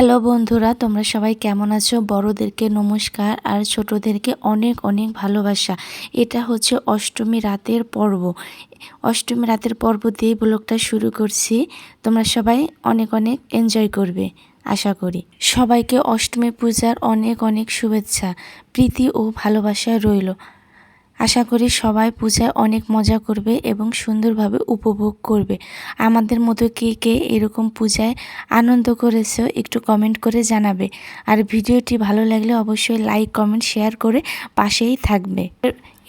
Hello বন্ধুরা, তোমরা সবাই কেমন আছো? বড়দেরকে নমস্কার আর ছোটদেরকে অনেক অনেক ভালোবাসা। এটা হচ্ছে অষ্টমী রাতের পর্ব। অষ্টমী রাতের পর্ব দিয়ে ব্লগটা শুরু করছি। তোমরা সবাই অনেক অনেক এনজয় করবে, আশা করি। সবাইকে অষ্টমী পূজার অনেক অনেক শুভেচ্ছা, প্রীতি ও ভালোবাসা রইল। আশা করি সবাই পূজায় অনেক মজা করবে এবং সুন্দরভাবে উপভোগ করবে। আমাদের মতো কে কে এরকম পূজায় আনন্দ করেছে একটু কমেন্ট করে জানাবে। আর ভিডিওটি ভালো লাগলে অবশ্যই লাইক কমেন্ট শেয়ার করে পাশেই থাকবে।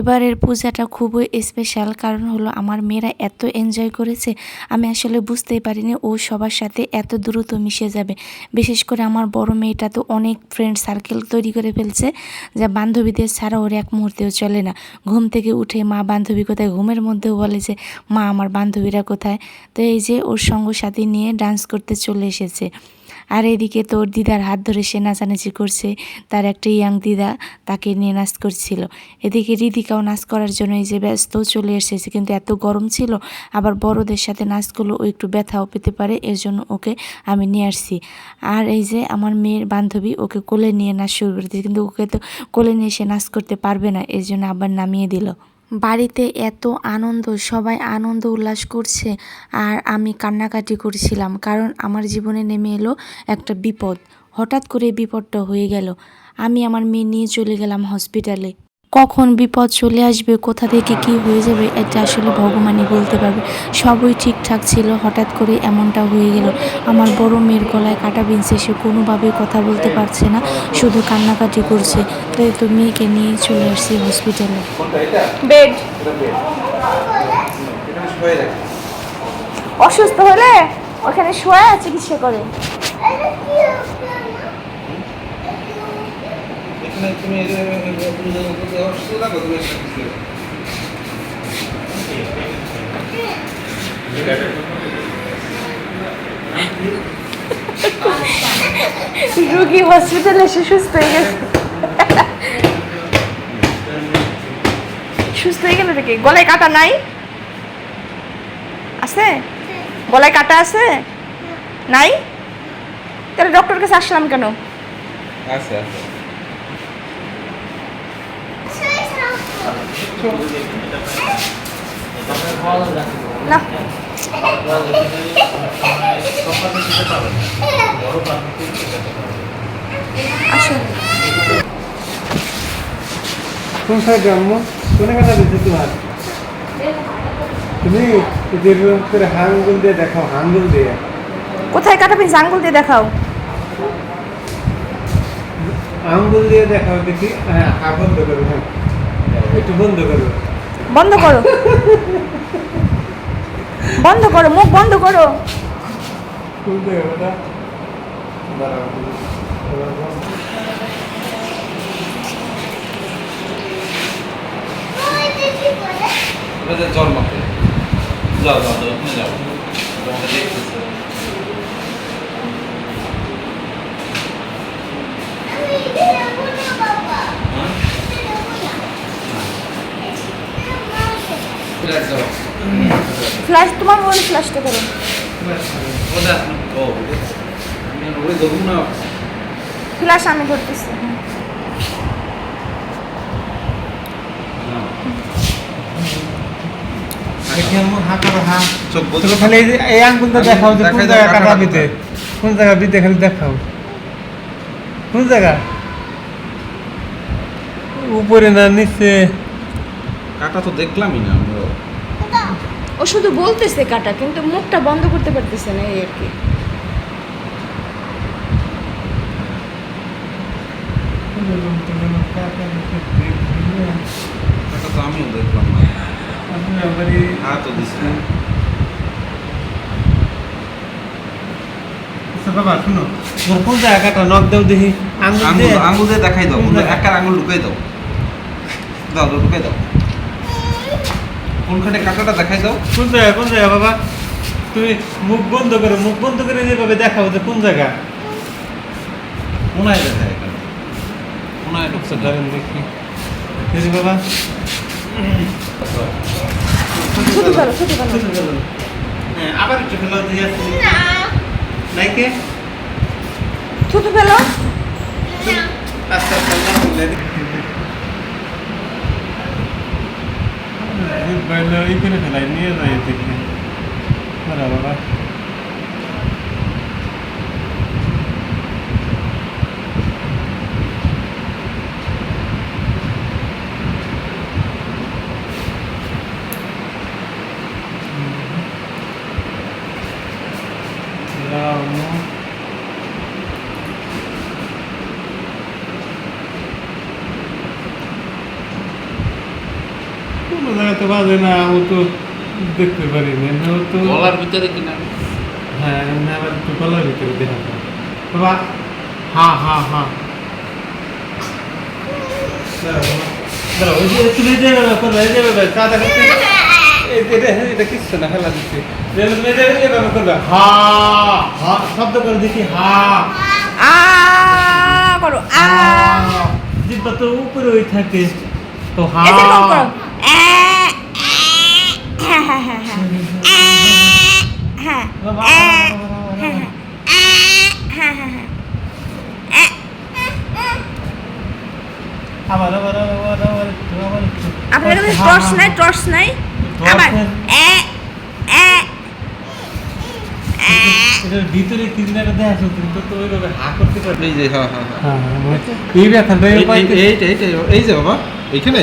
এবারের পূজাটা খুবই স্পেশাল কারণ হলো আমার মেয়েরা এত এনজয় করেছে, আমি আসলে বুঝতেই পারিনি ও সবার সাথে এত দ্রুত মিশে যাবে। বিশেষ করে আমার বড় মেয়েটা তো অনেক ফ্রেন্ড সার্কেল তৈরি করে ফেলছে, যা বান্ধবীদের ছাড়া ওর এক মুহূর্তেও চলে না। ঘুম থেকে উঠে মা বান্ধবী কোথায় ঘুমের মধ্যেও বলে যে, মা, আমার বান্ধবীরা কোথায়? তো এই যে ওর সঙ্গ সাথী নিয়ে ডান্স করতে চলে এসেছে। আর এদিকে তোর দিদার হাত ধরে সে নাচানাচি করছে, তার একটা ইয়াং দিদা তাকে নিয়ে নাচ করছিল। এদিকে রিদিকাও নাচ করার জন্য এই যে ব্যস্ত চলে এসেছে, কিন্তু এত গরম ছিল, আবার বড়দের সাথে নাচ করলে ও একটু ব্যথাও পেতে পারে এর জন্য ওকে আমি নিয়ে আসছি। আর এই যে আমার মেয়ের বান্ধবী ওকে কোলে নিয়ে নাচ শুরু করে কিন্তু ওকে তো কোলে নিয়ে সে নাচ করতে পারবে না এর জন্য আবার নামিয়ে দিল। বাড়িতে এত আনন্দ, সবাই আনন্দ উল্লাস করছে আর আমি কান্নাকাটি করছিলাম। কারণ আমার জীবনে নেমে এলো একটা বিপদ। হঠাৎ করে বিপদটা হয়ে গেল। আমি আমার মেয়ে নিয়ে চলে গেলাম হসপিটালে কখন বিপদ চলে আসবে কোথা থেকে কি হয়ে যাবে এটা আসলে ভগবানই বলতে পারবে। সবই ঠিকঠাক ছিল হঠাৎ করে এমনটা হয়ে গেল। আমার বড় মেয়ের গলায় কাটা বিনছে সে কোনোভাবেই কথা বলতে পারছে না শুধু কান্নাকাটি করছে। তো এই তো মেয়েকে নিয়ে চলে আসছি হসপিটালে বেড অসুস্থ হলে ওখানে শোয়া চিকিৎসা করে এখানে তুমি এই যে- এই যে- তুমি যে- তুমি যে অসুস্থ থাকো, তুমি এসে কিছু দিও। রুগী হসপিটালে এসে সুস্থ হয়ে গেছে। সুস্থ হয়ে গেলে দেখি গলায় কাটা নাই? আছে? গলায় কাটা আছে? নাই? তাহলে ডক্টর কাছে আসলাম কেন? আছে, না। আসুন। কোন সাইডে আম্মু? কোনে কাটা দিচ্ছে তোমার তুমি যেরকম করে হাঙ্গুল দিয়ে দেখাও হাঙ্গুল দিয়ে। কোথায় কাটা পেয়েছে আঙ্গুল দিয়ে দেখাও। আঙ্গুল দিয়ে দেখাও দেখি। হ্যাঁ বন্ধ করো হ্যাঁ। একটু বন্ধ করো বন্ধ করো বন্ধ করো মুখ বন্ধ করো খুলতে হবে যে জ্বর মাপে। যাও, যাও, যাও, যাও। তোমাকে দেখতেছে। ফ্ল্যাট যাও। ফ্ল্যাশ তোমার মোবাইল ফ্ল্যাশটা করো। ফ্ল্যাশ আমি করতেছি খালি এই যে এই আঙ্গুলটা দেখাও যে কোন জায়গা কাটা কাটা বিতে। কোন জায়গা বিতে খালি দেখাও। কোন জায়গা? উপরে না নিচে? কাটা তো দেখলামই না আমরা। ও শুধু বলতেছে কাটা কিন্তু মুখটা বন্ধ করতে পারতেছে না এই আর কি। আমিও দেখলাম না। আপনি হ্যাঁ না। আচ্ছা বাবা শুনো। তোমার কোন জায়গাটা নখ দাও দেখি। আঙ্গুল আঙ্গুল দিয়ে দেখাই দাও? একটা আঙ্গুল ঢুকাই দাও। দাও দাও ঢুকাই দাও। কোনখানে কাটাটা দেখাই দাও। কোন জায়গা কোন জায়গা বাবা? তুমি মুখ বন্ধ করো মুখ বন্ধ করে যেভাবে দেখাবো যে কোন জায়গা? কোনায় দেখা এখানে? কোনায় ঢুকছে ধরেন দেখি। দেখি বাবা। ছুটি ছুটি হ্যাঁ, আবার একটু ফেলো দিয়ে আসছি। নাই কে ছুটি ফেলো আচ্ছা আচ্ছা এই করে ফেলাই নিয়ে যাই দেখি বাবা বাবা Ramo. জায়গাতে বাজে না আমি তো দেখতে পারি না এমনিও তো গলার ভিতরে কিনা হ্যাঁ এমনি আবার একটু গলার ভিতরে দেখা যায়। বাবা হা হা ওই যে যে করবে, এই যে এটা- কিচ্ছু না, দিচ্ছি। এভাবে করবে, শব্দ করে দেখি হা। আ করো আ। জিব্বা তো উপরে ওই থাকে। তো হা। হ্যাঁ। হ্যাঁ হ্যাঁ হ্যাঁ আবার আবার আবার আবার একটু আবার একটু। আপনার কাছে টর্চ নাই টর্চ নাই? আবার এ এ। এটার ভিতরে কি জিনিস দেখা তুমি তো তো ওইভাবে হা করতে পারবে। এই যে হ্যাঁ হ্যাঁ এই এই যে বাবা এইখানে?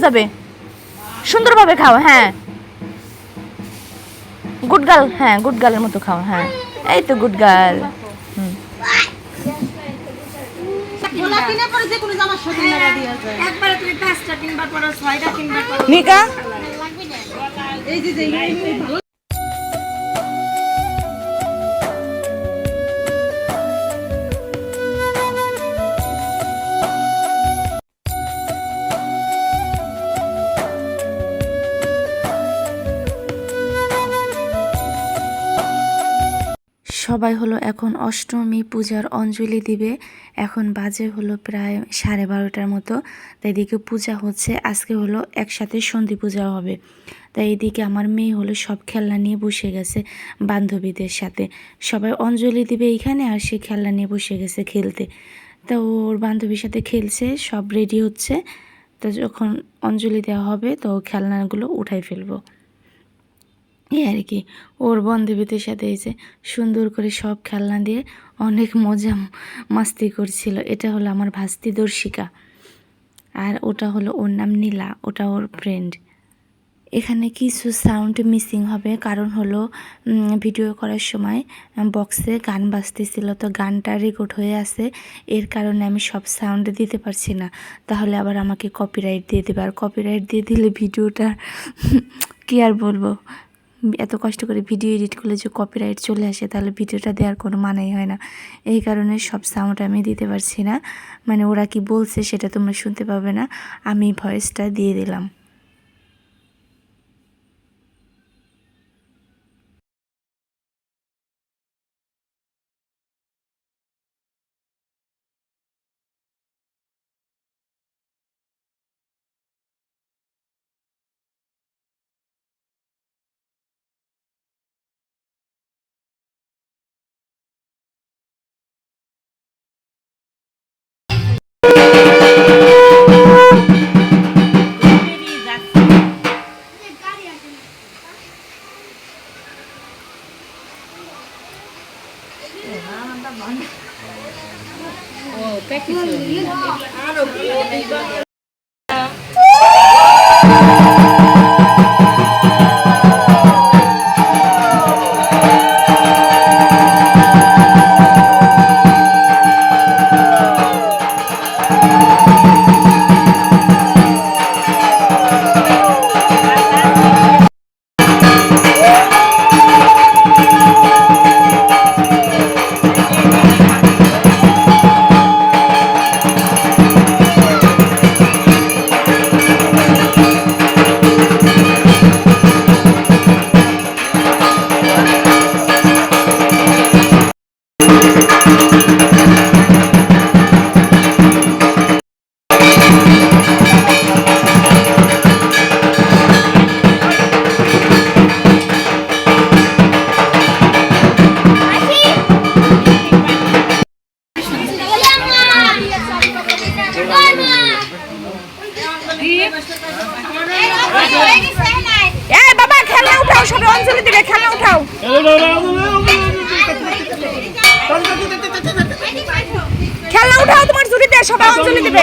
হয়ে যাবে। সুন্দরভাবে খাও হ্যাঁ। গুড গার্ল হ্যাঁ গুড গার্লের মতো খাও হ্যাঁ। এই তো গুড গার্ল নিকা তুমি পাঁচটা কিনবার সবাই হলো এখন অষ্টমী পূজার অঞ্জলি দিবে। এখন বাজে হলো প্রায় সাড়ে বারোটার মতো। তাই এদিকে পূজা হচ্ছে, আজকে হলো একসাথে সন্ধি পূজা হবে। তাই এদিকে আমার মেয়ে হলো সব খেলনা নিয়ে বসে গেছে বান্ধবীদের সাথে। সবাই অঞ্জলি দিবে এইখানে আর সে খেলনা নিয়ে বসে গেছে খেলতে। তা ওর বান্ধবীর সাথে খেলছে, সব রেডি হচ্ছে। তো যখন অঞ্জলি দেওয়া হবে তো খেলনাগুলো উঠাই ফেলব। এই আর কি। ওর বান্ধবীদের সাথে এসে সুন্দর করে সব খেলনা দিয়ে অনেক মজা মাস্তি করছিল। এটা হলো আমার ভাস্তি দর্শিকা। আর ওটা হলো ওর নাম নীলা। ওটা ওর ফ্রেন্ড এখানে কিছু সাউন্ড মিসিং হবে। কারণ হলো ভিডিও করার সময় বক্সে গান বাজতেছিল। তো গানটা রেকর্ড হয়ে আছে। এর কারণে আমি সব সাউন্ড দিতে পারছি না। তাহলে আবার আমাকে কপিরাইট দিয়ে দেবে। আর কপিরাইট দিয়ে দিলে ভিডিওটা কি আর বলব? এত কষ্ট করে ভিডিও এডিট করলে যে কপিরাইট চলে আসে, তাহলে ভিডিওটা দেওয়ার কোনো মানেই হয় না। এই কারণে সব সাউন্ড আমি দিতে পারছি না। মানে ওরা কি বলছে সেটা তোমরা শুনতে পাবে না। আমি ভয়েসটা দিয়ে দিলাম। Oh, thank you. উঠাও সবে অঞ্জলি দিবে খেলনা উঠাও। খেলনা উঠাও তোমার ঝুড়িতে সবাই অঞ্জলি দিবে।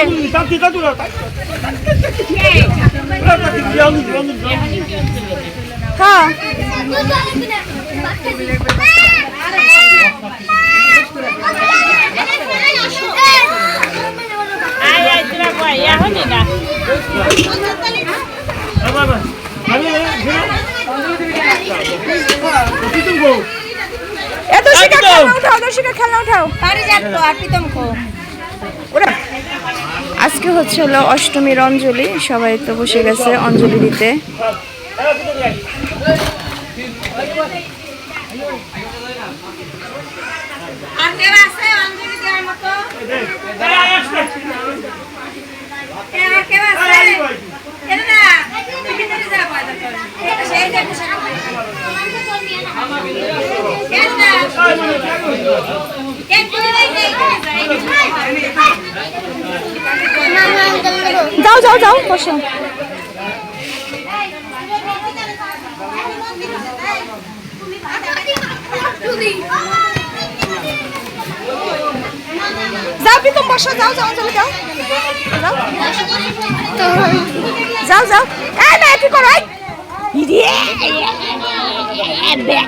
হ্যাঁ। এ দর্শিকা খেলনা উঠাও দর্শিকা খেলনা উঠাও। পারি তো আর প্রীতম খো ওরা। আজকে হচ্ছে হলো অষ্টমীর অঞ্জলি সবাই তো বসে গেছে অঞ্জলি দিতে। আর যাও যাও যাও বসো। যাও প্রীতম বসো যাও যাও অঞ্জলি যাও। যাও যাও এই মেয়ে কি করো এই? ইরে! এই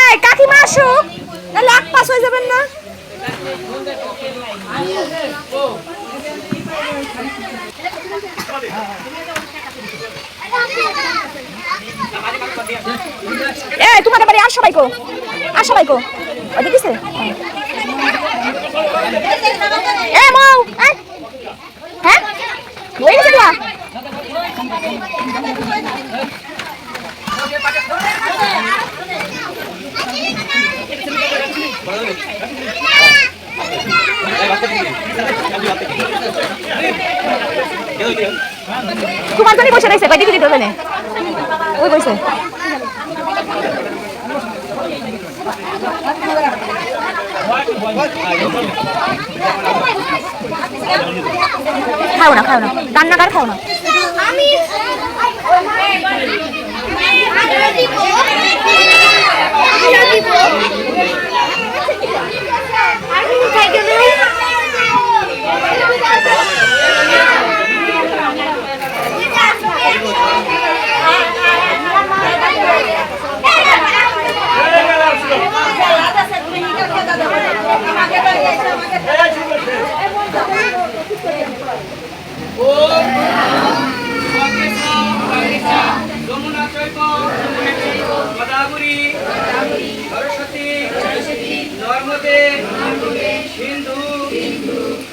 এই কাকিমা আসুক এক পাস হয়ে যাবেন না। এই, তোমাদের বাড়ি আর সবাই কো? আর সবাই কো? এ এই হ্যাঁ? ওই না তোমার জন্য বসে রয়েছে কয় দিকে দিতে হবে ওই বসে। খাও না খাও না রান্নাকার খাও না আমি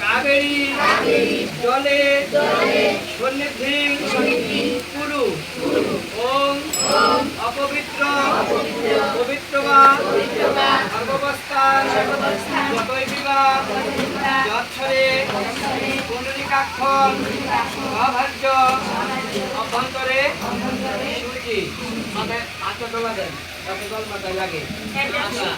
কাবেরী জলে সন্নিধি কুরু ওম অপবিত্র পবিত্র বা সর্ববস্থান যতই বিবাহ যৎসরে অভার্য অভ্যন্তরে সূচি মানে দেন তাতে জল মাথায় লাগে আচ্ছা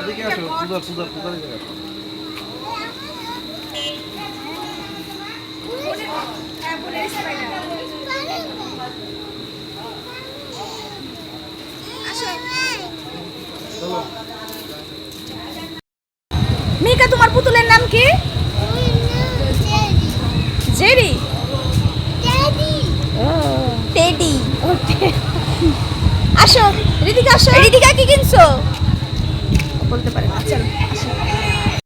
এদিকে আসো পূজা পূজা পূজা দিকে আসো। মিকা তোমার পুতুলের নাম কি? জেরি। টেডি। আসো। রিদিকা আসো। রিদিকা কি কিনছো? বলতে পারে না চলো।